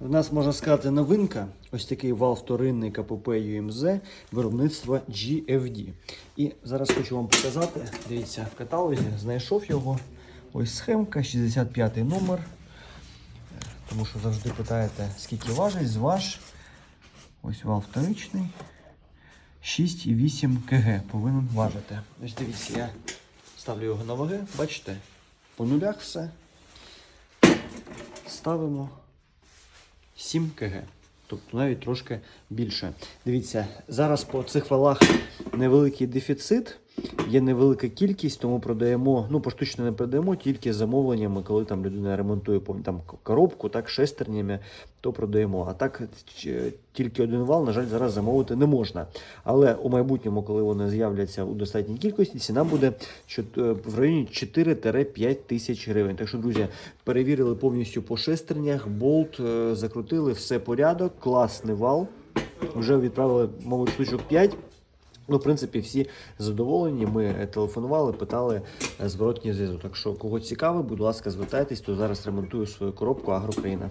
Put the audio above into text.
У нас можна сказати новинка. Ось такий вал вторинний КПП UMZ виробництва GFD. І зараз хочу вам показати. Дивіться, в каталозі знайшов його. Ось схемка, 65 номер. Тому що завжди питаєте, скільки важить, зваж. Ось вал вторичний. 6,8 кг повинен важити. Ось дивіться, я ставлю його на ваги. Бачите? По нулях все. Ставимо 7 кг. Тобто навіть трошки більше. Дивіться, зараз по цих валах невеликий дефіцит, є невелика кількість, тому продаємо, ну поштучно не продаємо, тільки замовленнями, коли там людина ремонтує там коробку, так, шестернями, то продаємо. А так тільки один вал, на жаль, зараз замовити не можна. Але у майбутньому, коли вони з'являться у достатній кількості, ціна буде е, в районі 4-5 тисяч гривень. Так що, друзі, перевірили повністю по шестернях, болт е, закрутили, все порядок, класний вал. Вже відправили, мабуть, штучок 5. Ну, в принципі, всі задоволені. Ми е, телефонували, питали е, зворотній зв'язок. Так що, кого цікаво, будь ласка, звертайтесь, то зараз ремонтую свою коробку Агрокраїна.